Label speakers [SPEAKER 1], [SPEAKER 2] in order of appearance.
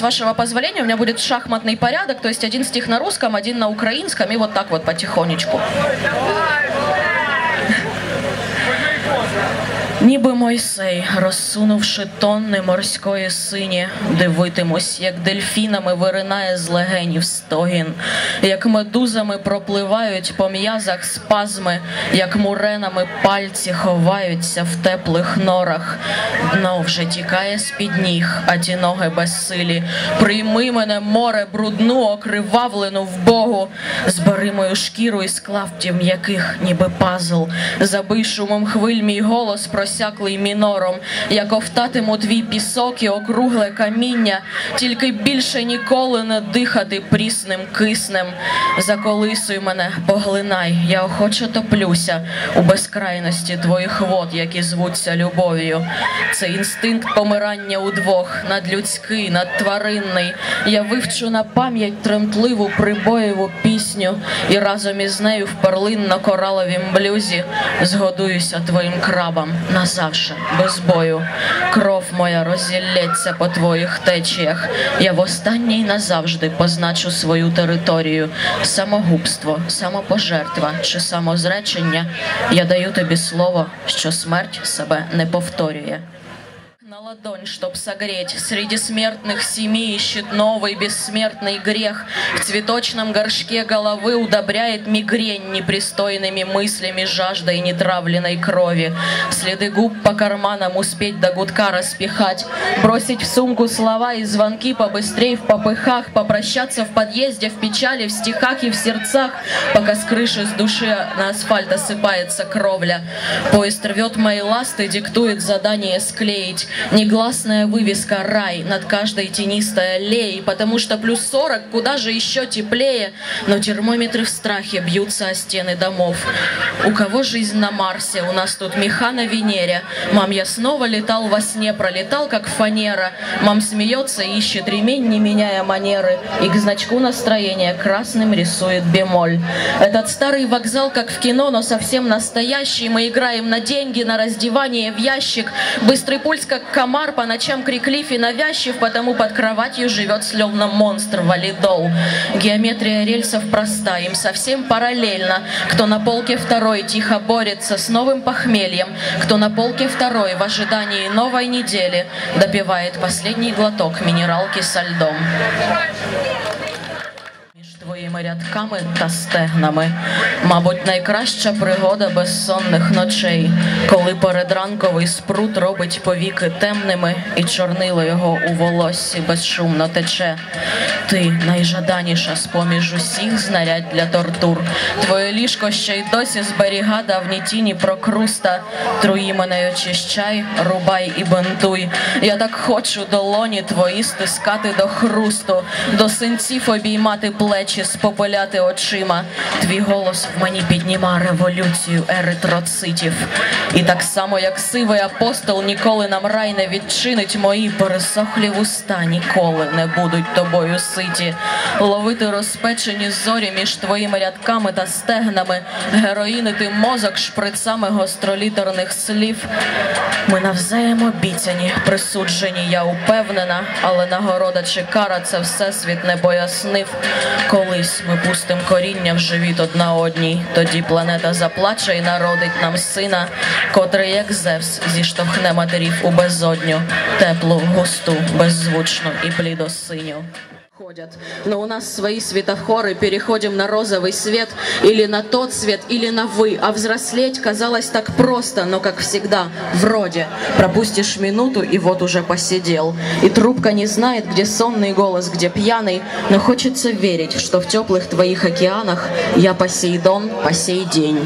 [SPEAKER 1] вашего позволения, у меня будет шахматный порядок, то есть один стих на русском, один на украинском, и вот так вот потихонечку. Ніби Мойсей, розсунувши тонни морської сині, дивитимусь, як дельфінами виринає з легенів стогін, як медузами пропливають по м'язах спазми, як муренами пальці ховаються в теплих норах. Дно вже тікає з-під ніг, а ті ноги безсилі. Прийми мене, море, брудну, окривавлену в Богу, збери мою шкіру із клаптів м'яких, ніби пазл. Забий шумом хвиль мій голос просяклий мінором. Я ковтатиму твій пісок і округле каміння, тільки більше ніколи не дихати прісним киснем. Заколисуй мене, поглинай, я охоче топлюся у безкрайності твоїх вод, які звуться любов'ю. Це інстинкт помирання удвох, надлюдський, надтваринний. Я вивчу на пам'ять тремтливу прибоєву пісню, і разом із нею в перлинно-кораловім блюзі згодуюся твоїм крабам назавше, без бою. Кров моя розілється по твоїх течіях. Я востаннє й назавжди позначу свою територію. Самогубство, самопожертва чи самозречення. Я даю тобі слово, що смерть себе не повторює. На ладонь, чтоб согреть, среди смертных семи ищет новый бессмертный грех. В цветочном горшке головы удобряет мигрень непристойными мыслями, жаждой нетравленной крови. Следы губ по карманам успеть до гудка распихать, бросить в сумку слова и звонки побыстрей в попыхах, попрощаться в подъезде, в печали, в стихах и в сердцах, пока с крыши с души на асфальт осыпается кровля. Поезд рвет мои ласты, диктует задание склеить. Негласная вывеска «Рай» над каждой тенистой аллеей, потому что плюс 40, куда же еще теплее, но термометры в страхе бьются о стены домов. У кого жизнь на Марсе, у нас тут меха на Венере. Мам, я снова летал во сне, пролетал как фанера. Мам смеется, ищет ремень, не меняя манеры, и к значку настроения красным рисует бемоль. Этот старый вокзал, как в кино, но совсем настоящий. Мы играем на деньги, на раздевание в ящик. Быстрый пульс, как комар, по ночам криклив и навязчив, потому под кроватью живет словно монстр валидол. Геометрия рельсов проста, им совсем параллельно. Кто на полке второй тихо борется с новым похмельем, кто на полке второй в ожидании новой недели допивает последний глоток минералки со льдом. Між рядками та стегнами, мабуть, найкраща пригода безсонних ночей, коли передранковий спрут робить повіки темними, і чорнило його у волоссі безшумно тече. Ти найжаданіша з поміж усіх знарядь для тортур. Твоє ліжко ще й досі зберіга давні тіні прокруста. Труї мене очищай, рубай і бентуй. Я так хочу долоні твої стискати до хрусту, до синців обіймати плечі, спопиляти очима. Твій голос в мені підніма революцію еритроцитів. І так само, як сивий апостол ніколи нам рай не відчинить, мої пересохлі вуста ніколи не будуть тобою ситі. Ловити розпечені зорі між твоїми рядками та стегнами, героїнити мозок шприцами гостролітерних слів. Ми навзаєм обіцяні, присуджені, я упевнена, але нагорода чи кара це всесвіт не пояснив. Колись ми пустим коріння в живіт одна одній, тоді планета заплаче і народить нам сина, котрий, як Зевс, зіштовхне матерів у безодню, теплу, густу, беззвучну і блідосиню. Ходят. Но у нас свои светофоры, переходим на розовый свет, или на тот свет, или на вы. А взрослеть казалось так просто, но как всегда, вроде. Пропустишь минуту, и вот уже посидел. И трубка не знает, где сонный голос, где пьяный, но хочется верить, что в теплых твоих океанах я Посейдон по сей день.